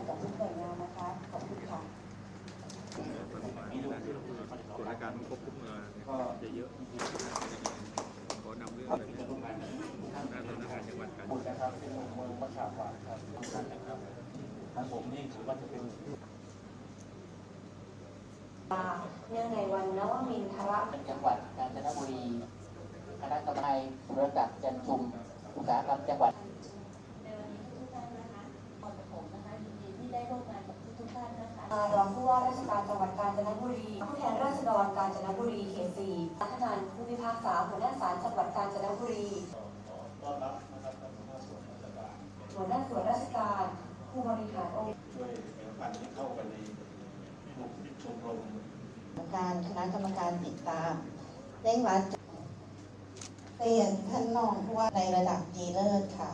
ญกับทุกหน่วยงานนะคะ ขอบคุณค่ะส่วนรายการมันครบทุกเมืองจะเยอะขอนำเรื่องอะไรเนี่ยหน้าสำนักงานจังหวัดกันบุตรนะครับเป็นเมืองมะขาวานครับทุกท่านนะครับทางผมนี่ถือว่าจะเป็นเนื่องในวันนวมินทรจังหวัดกาญจนบุรีคณะกรรมการบริษัทจันทุมอุตสาหกรรมจังหวัด ว่าราชการจังหวัดกาญจนบุรี ผู้แทนราษฎรกาญจนบุรีเขตสี่พัฒนานผู้พิพากษาหัวหน้าศาลจังหวัดกาญจนบุรีต้อนรับนะครับท่านหัวหน้าส่วนราชการหัวหน้าส่วนราชการผู้บริหารองค์ช่วยแบ่งปันให้เข้าไปในกลุ่มชมรมการคณะกรรมการติดตามเร่งรัดเรียนท่านรองผู้ว่าในระดับดีเลิศค่ะ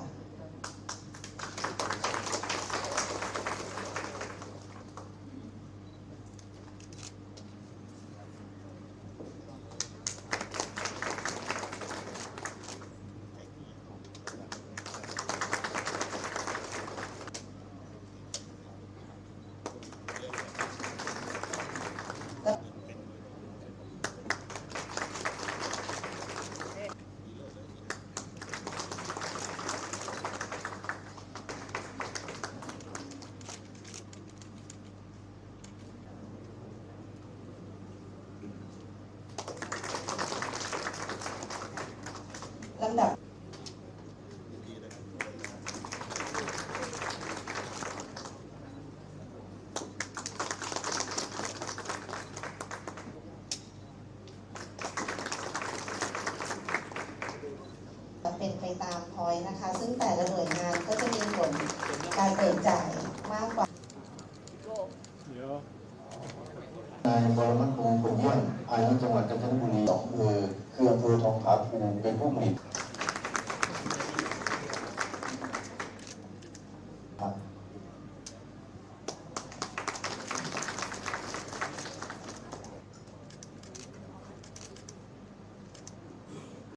ลำดับเป็นไปตามพอยนะคะ ซึ่งแต่ละหน่วยงานก็จะมีผลการเบิกจ่ายมากกว่า นายบรมัตคงผลย่นอายุจังหวัดกาญจนบุรีสองอำเภอคืออำเภอทองผาภูมิเป็นผู้ผลิต